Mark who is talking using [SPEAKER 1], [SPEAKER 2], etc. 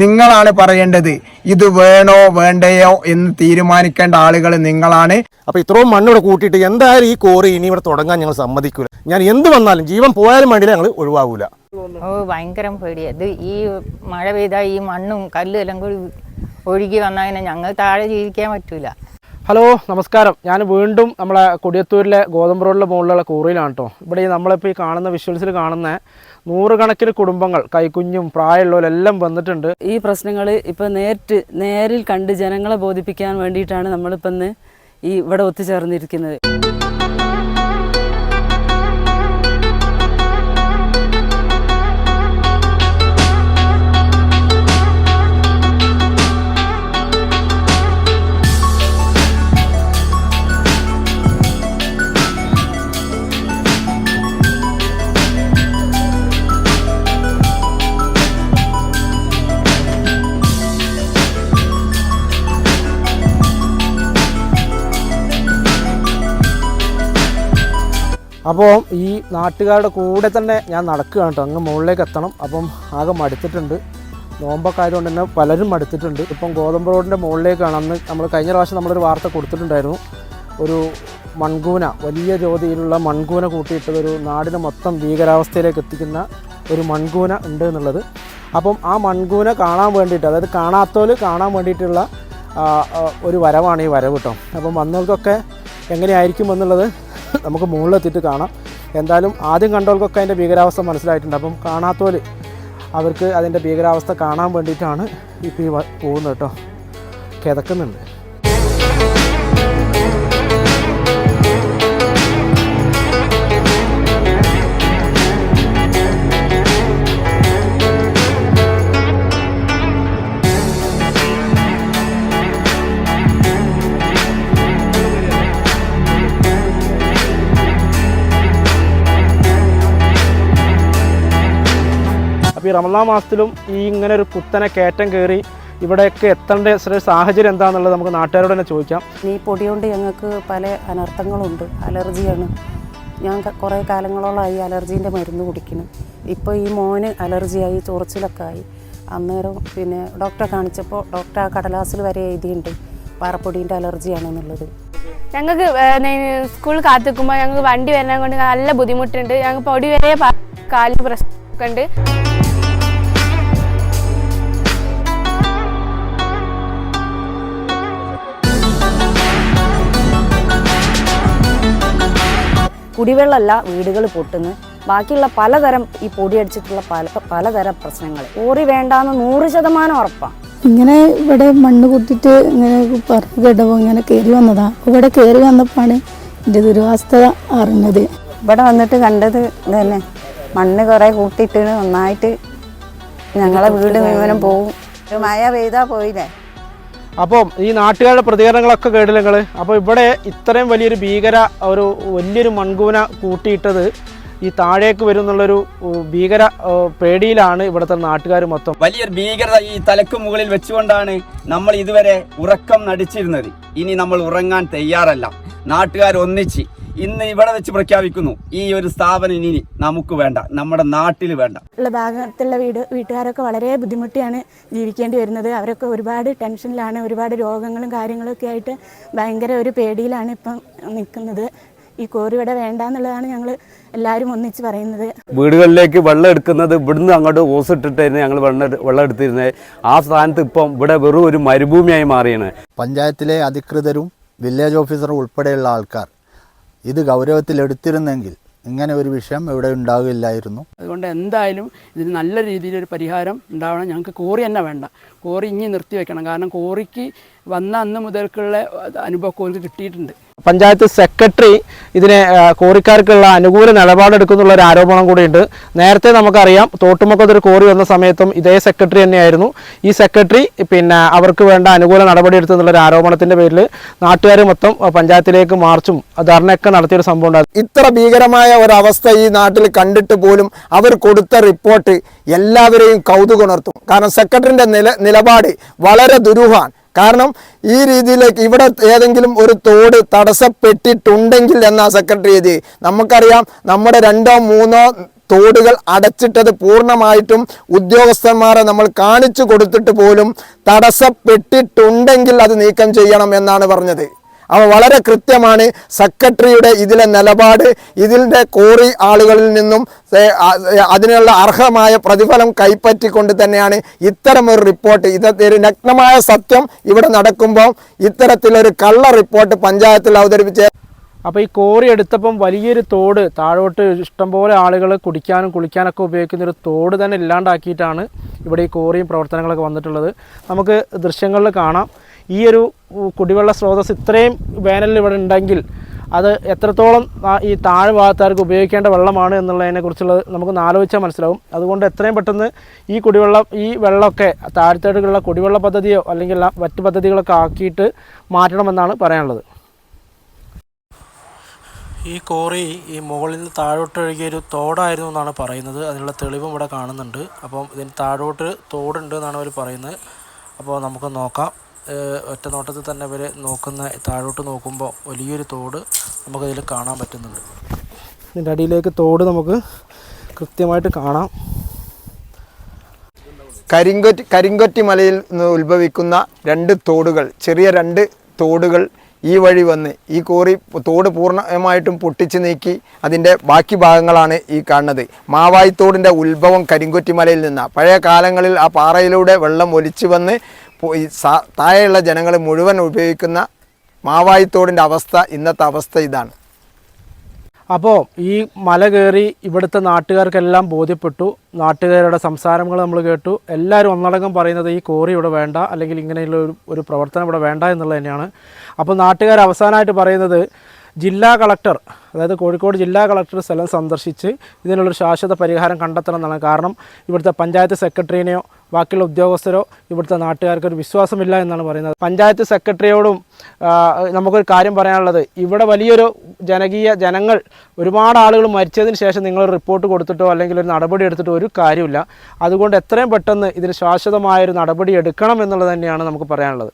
[SPEAKER 1] നിങ്ങളാണ് പറയേണ്ടത്. ഇത് വേണോ വേണ്ടയോ എന്ന് തീരുമാനിക്കേണ്ട ആളുകൾ നിങ്ങളാണ്.
[SPEAKER 2] അപ്പോൾ ഇത്രയും മണ്ണിവിടെ കൂട്ടിയിട്ട് എന്തായാലും ഈ കോറി ഇനി ഇവിടെ തുടങ്ങാൻ ഞങ്ങൾ സമ്മതിക്കൂല. ഞാൻ എന്ത് വന്നാലും ജീവൻ പോയാലും വേണ്ടിയില്ല ഞങ്ങൾ ഒഴിവാകൂല
[SPEAKER 3] ഓ ഭയങ്കരം പേടിയാ ഇത് ഈ മഴ പെയ്താൽ ഈ മണ്ണും കല്ലും എല്ലാം കൂടി ഒഴുകി വന്നതിനെ ഞങ്ങൾ താഴെ ജീവിക്കാൻ പറ്റൂല.
[SPEAKER 4] ഹലോ നമസ്കാരം. ഞാൻ വീണ്ടും നമ്മളെ കൊടിയത്തൂരിലെ ഗോതമ്പ് റോഡിലെ മുകളിലുള്ള കൂറിയിലാണ് കേട്ടോ ഇവിടെ ഈ നമ്മളിപ്പോൾ ഈ കാണുന്ന വിഷ്വൽസിൽ കാണുന്ന നൂറുകണക്കിന് കുടുംബങ്ങൾ കൈക്കുഞ്ഞും പ്രായമുള്ളവരെല്ലാം വന്നിട്ടുണ്ട്.
[SPEAKER 5] ഈ പ്രശ്നങ്ങൾ ഇപ്പോൾ നേരിട്ട് നേരിൽ കണ്ട് ജനങ്ങളെ ബോധിപ്പിക്കാൻ വേണ്ടിയിട്ടാണ് നമ്മളിപ്പം ഇന്ന് ഈ ഇവിടെ ഒത്തുചേർന്നിരിക്കുന്നത്.
[SPEAKER 4] അപ്പോൾ ഈ നാട്ടുകാരുടെ കൂടെ തന്നെ ഞാൻ നടക്കുകയാണ് കേട്ടോ. അങ്ങ് മുകളിലേക്ക് എത്തണം. അപ്പം ആകെ മടുത്തിട്ടുണ്ട്. നോമ്പൊക്കെ ആയതുകൊണ്ട് തന്നെ പലരും മടുത്തിട്ടുണ്ട്. ഇപ്പം ഗോതമ്പ് റോഡിന്റെ മുകളിലേക്കാണ്. അന്ന് നമ്മൾ കഴിഞ്ഞ പ്രാവശ്യം നമ്മളൊരു വാർത്ത കൊടുത്തിട്ടുണ്ടായിരുന്നു. ഒരു മൺകൂന വലിയ ജ്യോതിയിലുള്ള മൺകൂന കൂട്ടിയിട്ടത് ഒരു നാടിനെ മൊത്തം ഭീകരാവസ്ഥയിലേക്ക് എത്തിക്കുന്ന ഒരു മൺകൂന ഉണ്ട് എന്നുള്ളത്. അപ്പം ആ മൺകൂന കാണാൻ വേണ്ടിയിട്ട് അതായത് കാണാത്തോൽ കാണാൻ വേണ്ടിയിട്ടുള്ള ഒരു വരവാണ് ഈ വരവ് കേട്ടോ. അപ്പം വന്നവർക്കൊക്കെ എങ്ങനെയായിരിക്കും എന്നുള്ളത് നമുക്ക് മുകളിലെത്തിയിട്ട് കാണാം. എന്തായാലും ആദ്യം കണ്ടവർക്കൊക്കെ അതിന്റെ ഭീകരാവസ്ഥ മനസ്സിലായിട്ടുണ്ട്. അപ്പം കാണാത്തവർ അവർക്ക് അതിന്റെ ഭീകരാവസ്ഥ കാണാൻ വേണ്ടിയിട്ടാണ് ഇപ്പോൾ ഈ പോകുന്നത് കേട്ടോ. കിതക്കുന്നുണ്ട്. ഈ റമലാ മാസത്തിലും ഈ ഇങ്ങനെ ഒരു കുത്തനെ കയറ്റം കയറി ഇവിടെയൊക്കെ എത്തേണ്ട സാഹചര്യം എന്താണെന്നുള്ളത് നമുക്ക് നാട്ടുകാരോട് തന്നെ ചോദിക്കാം.
[SPEAKER 6] ഈ പൊടി കൊണ്ട് ഞങ്ങൾക്ക് പല അനർത്ഥങ്ങളുണ്ട്. അലർജിയാണ്. ഞാൻ കുറേ കാലങ്ങളോളമായി അലർജീന്റെ മരുന്ന് കുടിക്കുന്നു. ഇപ്പോൾ ഈ മോന് അലർജിയായി ചൊറിച്ചിലൊക്കെ ആയി. അന്നേരം പിന്നെ ഡോക്ടറെ കാണിച്ചപ്പോൾ ഡോക്ടർ ആ കടലാസിൽ വരെ എഴുതിയിട്ടുണ്ട് പാറപ്പൊടീന്റെ അലർജിയാണെന്നുള്ളത്.
[SPEAKER 7] ഞങ്ങൾക്ക് സ്കൂൾ കാത്തിക്കുമ്പോൾ ഞങ്ങൾക്ക് വണ്ടി വരുന്ന കൊണ്ട് നല്ല ബുദ്ധിമുട്ടുണ്ട്. ഞങ്ങൾക്ക് പൊടി വരെ കാലിന് പ്രശ്നമൊക്കെ ഉണ്ട്.
[SPEAKER 6] കുടിവെള്ളമല്ല വീടുകൾ പൊട്ടുന്നു ബാക്കിയുള്ള പലതരം ഈ പൊടി അടിച്ചിട്ടുള്ള പല പലതരം പ്രശ്നങ്ങൾ. ഓറി വേണ്ടാന്ന് നൂറ് ശതമാനം ഉറപ്പാണ്
[SPEAKER 8] ഇങ്ങനെ ഇവിടെ മണ്ണ് കുത്തിട്ട് ഇങ്ങനെ പറഞ്ഞു കേട്ടപ്പോൾ ഇങ്ങനെ കയറി വന്നതാ. ഇവിടെ കയറി വന്നപ്പോഴാണ് എന്റെ ദുരവസ്ഥ അറിഞ്ഞത്.
[SPEAKER 6] ഇവിടെ വന്നിട്ട് കണ്ടത് ഇതന്നെ. മണ്ണ് കുറേ കൂട്ടിയിട്ട് നന്നായിട്ട് ഞങ്ങളെ വീട് മുഴുവനും പോവും. മഴ പെയ്താ പോയില്ലേ?
[SPEAKER 4] അപ്പം ഈ നാട്ടുകാരുടെ പ്രതികരണങ്ങളൊക്കെ കേട്ടില്ല നിങ്ങൾ അപ്പോൾ ഇവിടെ ഇത്രയും വലിയൊരു ഭീകര ഒരു വലിയൊരു മൺകൂന കൂട്ടിയിട്ടത് ഈ താഴേക്ക് വരും എന്നുള്ളൊരു ഭീകര പേടിയിലാണ് ഇവിടുത്തെ നാട്ടുകാർ മൊത്തം.
[SPEAKER 9] വലിയൊരു ഭീകരത ഈ തലക്ക് മുകളിൽ വെച്ചുകൊണ്ടാണ് നമ്മൾ ഇതുവരെ ഉറക്കം നടിച്ചിരുന്നത്. ഇനി നമ്മൾ ഉറങ്ങാൻ തയ്യാറല്ല. നാട്ടുകാർ ഒന്നിച്ച് ഇന്ന് ഇവിടെ വെച്ച് പ്രഖ്യാപിക്കുന്നു ഈ ഒരു സ്ഥാപനം ഇനി നമുക്ക് വേണ്ട നമ്മുടെ നാട്ടിൽ വേണ്ട.
[SPEAKER 8] ഉള്ള ഭാഗത്തുള്ള വീട് വീട്ടുകാരൊക്കെ വളരെ ബുദ്ധിമുട്ടിയാണ് ജീവിക്കേണ്ടി വരുന്നത്. അവരൊക്കെ ഒരുപാട് ടെൻഷനിലാണ് ഒരുപാട് രോഗങ്ങളും കാര്യങ്ങളൊക്കെ ആയിട്ട് ഭയങ്കര ഒരു പേടിയിലാണ് ഇപ്പം നിൽക്കുന്നത്. ഈ കോറി ഇവിടെ വേണ്ട എന്നുള്ളതാണ് ഞങ്ങൾ എല്ലാവരും ഒന്നിച്ച് പറയുന്നത്.
[SPEAKER 10] വീടുകളിലേക്ക് വെള്ളം എടുക്കുന്നത് ഇവിടുന്ന് അങ്ങോട്ട് ഓസ് ഇട്ടിട്ടായിരുന്നു ഞങ്ങൾ വെള്ളം വെള്ളം എടുത്തിരുന്നത് ആ സ്ഥാനത്ത് ഇപ്പം ഇവിടെ വെറും ഒരു മരുഭൂമിയായി മാറിയാണ്.
[SPEAKER 11] പഞ്ചായത്തിലെ അധികൃതരും വില്ലേജ് ഓഫീസറും ഉൾപ്പെടെയുള്ള ആൾക്കാർ ഇത് ഗൗരവത്തിലെടുത്തിരുന്നെങ്കിൽ ഇങ്ങനെ ഒരു വിഷയം ഇവിടെ ഉണ്ടാകില്ലായിരുന്നു
[SPEAKER 5] അതുകൊണ്ട് എന്തായാലും ഇതിന് നല്ല രീതിയിലൊരു പരിഹാരം ഉണ്ടാവണം. ഞങ്ങൾക്ക് കോറി തന്നെ വേണ്ട. കോറി ഇനി നിർത്തി വെക്കണം കാരണം കോറിക്ക് വന്ന അന്ന് മുതൽക്കുള്ള അനുഭവം കോറിക്ക് കിട്ടിയിട്ടുണ്ട്.
[SPEAKER 4] പഞ്ചായത്ത് സെക്രട്ടറി ഇതിനെ കോറിക്കാർക്കുള്ള അനുകൂല നിലപാടെടുക്കുന്നുള്ള ഒരു ആരോപണം കൂടിയുണ്ട്. നേരത്തെ നമുക്കറിയാം തോട്ടുമുക്കത്തൊരു കോറി വന്ന സമയത്തും ഇതേ സെക്രട്ടറി തന്നെയായിരുന്നു. ഈ സെക്രട്ടറി പിന്നെ അവർക്ക് വേണ്ട അനുകൂല നടപടിയെടുത്തു എന്നുള്ള ഒരു ആരോപണത്തിന്റെ പേരിൽ നാട്ടുകാർ മൊത്തം പഞ്ചായത്തിലേക്ക് മാർച്ചും ധർണയൊക്കെ നടത്തിയൊരു സംഭവം ഉണ്ടായിരുന്നു.
[SPEAKER 1] ഇത്ര ഭീകരമായ ഒരവസ്ഥ ഈ നാട്ടിൽ കണ്ടിട്ട് പോലും അവർ കൊടുത്ത റിപ്പോർട്ട് എല്ലാവരെയും കൗതുകമുണർത്തും. കാരണം സെക്രട്ടറിന്റെ നില നിലപാട് വളരെ ദുരൂഹമാണ്. കാരണം ഈ രീതിയിലേക്ക് ഇവിടെ ഏതെങ്കിലും ഒരു തോട് തടസ്സപ്പെട്ടിട്ടുണ്ടെങ്കിൽ എന്നാ സെക്രട്ടറി എഴുതി. നമുക്കറിയാം നമ്മുടെ രണ്ടോ മൂന്നോ തോടുകൾ അടച്ചിട്ടത് പൂർണമായിട്ടും ഉദ്യോഗസ്ഥന്മാരെ നമ്മൾ കാണിച്ചു കൊടുത്തിട്ട് പോലും തടസ്സപ്പെട്ടിട്ടുണ്ടെങ്കിൽ അത് നീക്കം ചെയ്യണം എന്നാണ് പറഞ്ഞത്. അവ വളരെ കൃത്യമാണ്. സെക്രട്ടറിയുടെ ഇതിലെ നിലപാട് ഇതിന്റെ കോറി ആളുകളിൽ നിന്നും അതിനുള്ള അർഹമായ പ്രതിഫലം കൈപ്പറ്റിക്കൊണ്ട് തന്നെയാണ് ഇത്തരമൊരു റിപ്പോർട്ട്. ഇത് നഗ്നമായ സത്യം ഇവിടെ നടക്കുമ്പോൾ ഇത്തരത്തിലൊരു കള്ള റിപ്പോർട്ട് പഞ്ചായത്തിൽ അവതരിപ്പിച്ച
[SPEAKER 4] അപ്പോൾ ഈ കോറി എടുത്തപ്പം വലിയൊരു തോട് താഴോട്ട് ഇഷ്ടംപോലെ ആളുകൾ കുടിക്കാനും കുളിക്കാനൊക്കെ ഉപയോഗിക്കുന്ന ഒരു തോട് തന്നെ ഇല്ലാണ്ടാക്കിയിട്ടാണ് ഇവിടെ ഈ കോറിയും പ്രവർത്തനങ്ങളൊക്കെ വന്നിട്ടുള്ളത്. നമുക്ക് ദൃശ്യങ്ങളിൽ കാണാം. ഈ ഒരു കുടിവെള്ള സ്രോതസ് ഇത്രയും വേനലിൽ ഇവിടെ ഉണ്ടെങ്കിൽ അത് എത്രത്തോളം ഈ താഴെ ഭാഗത്താർക്ക് ഉപയോഗിക്കേണ്ട വെള്ളമാണ് എന്നുള്ളതിനെ കുറിച്ചുള്ളത് നമുക്ക് ആലോചിച്ചാൽ മനസ്സിലാവും. അതുകൊണ്ട് എത്രയും പെട്ടെന്ന് ഈ കുടിവെള്ളം ഈ വെള്ളമൊക്കെ താഴത്തേക്കുള്ള കുടിവെള്ള പദ്ധതിയോ അല്ലെങ്കിൽ മറ്റ് പദ്ധതികളൊക്കെ ആക്കിയിട്ട് മാറ്റണമെന്നാണ് പറയാനുള്ളത്. ഈ കോറി ഈ മുകളിൽ നിന്ന് താഴോട്ട് ഒരു തോടായിരുന്നു എന്നാണ് പറയുന്നത്. അതിനുള്ള തെളിവും ഇവിടെ കാണുന്നുണ്ട്. അപ്പം ഇതിന് താഴോട്ട് തോടുണ്ട് എന്നാണ് അവർ പറയുന്നത്. അപ്പോൾ നമുക്ക് നോക്കാം. ഒറ്റ നോട്ടത്തിൽ തന്നെ ഇവർ നോക്കുന്ന താഴോട്ട് നോക്കുമ്പോൾ വലിയൊരു തോട് നമുക്കതിൽ കാണാൻ പറ്റുന്നുണ്ട്. ഇതിന്റെ അടിയിലേക്ക് തോട് നമുക്ക് കൃത്യമായിട്ട് കാണാം.
[SPEAKER 1] കരിങ്കൊറ്റി കരിങ്കൊറ്റി മലയിൽ നിന്ന് ഉത്ഭവിക്കുന്ന രണ്ട് തോടുകൾ ചെറിയ രണ്ട് തോടുകൾ ഈ വഴി വന്ന് ഈ കോറി തോട് പൂർണമായിട്ടും പൊട്ടിച്ച് നീക്കി അതിന്റെ ബാക്കി ഭാഗങ്ങളാണ് ഈ കാണുന്നത്. മാവായിത്തോടിന്റെ ഉത്ഭവം കരിങ്കൊറ്റിമലയിൽ നിന്നാണ് പഴയ കാലങ്ങളിൽ ആ പാറയിലൂടെ വെള്ളം ഒലിച്ചു വന്ന് താഴെയുള്ള ജനങ്ങൾ മുഴുവൻ ഉപയോഗിക്കുന്ന മാവായിത്തോടിന്റെ അവസ്ഥ ഇന്നത്തെ അവസ്ഥ ഇതാണ്.
[SPEAKER 4] അപ്പോൾ ഈ മല കയറി ഇവിടുത്തെ നാട്ടുകാർക്കെല്ലാം ബോധ്യപ്പെട്ടു. നാട്ടുകാരുടെ സംസാരങ്ങൾ നമ്മൾ കേട്ടു. എല്ലാവരും ഒന്നടങ്കം പറയുന്നത് ഈ കോറി ഇവിടെ വേണ്ട അല്ലെങ്കിൽ ഇങ്ങനെയുള്ള ഒരു ഒരു പ്രവർത്തനം ഇവിടെ വേണ്ട എന്നുള്ളത് തന്നെയാണ്. അപ്പോൾ നാട്ടുകാർ അവസാനമായിട്ട് പറയുന്നത് ജില്ലാ കളക്ടർ അതായത് കോഴിക്കോട് ജില്ലാ കളക്ടർ സ്ഥലം സന്ദർശിച്ച് ഇതിനുള്ളൊരു ശാശ്വത പരിഹാരം കണ്ടെത്തണം എന്നാണ് കാരണം ഇവിടുത്തെ പഞ്ചായത്ത് സെക്രട്ടറിനെയോ ബാക്കിയുള്ള ഉദ്യോഗസ്ഥരോ ഇവിടുത്തെ നാട്ടുകാർക്ക് ഒരു വിശ്വാസമില്ല എന്നാണ് പറയുന്നത്. പഞ്ചായത്ത് സെക്രട്ടറിയോടും നമുക്കൊരു കാര്യം പറയാനുള്ളത് ഇവിടെ വലിയൊരു ജനകീയ ജനങ്ങൾ ഒരുപാട് ആളുകൾ മരിച്ചതിന് ശേഷം നിങ്ങൾ റിപ്പോർട്ട് കൊടുത്തിട്ടോ അല്ലെങ്കിൽ ഒരു നടപടി എടുത്തിട്ടോ ഒരു കാര്യമില്ല. അതുകൊണ്ട് എത്രയും പെട്ടെന്ന് ഇതിന് ശാശ്വതമായൊരു നടപടി എടുക്കണം എന്നുള്ളത് തന്നെയാണ് നമുക്ക് പറയാനുള്ളത്.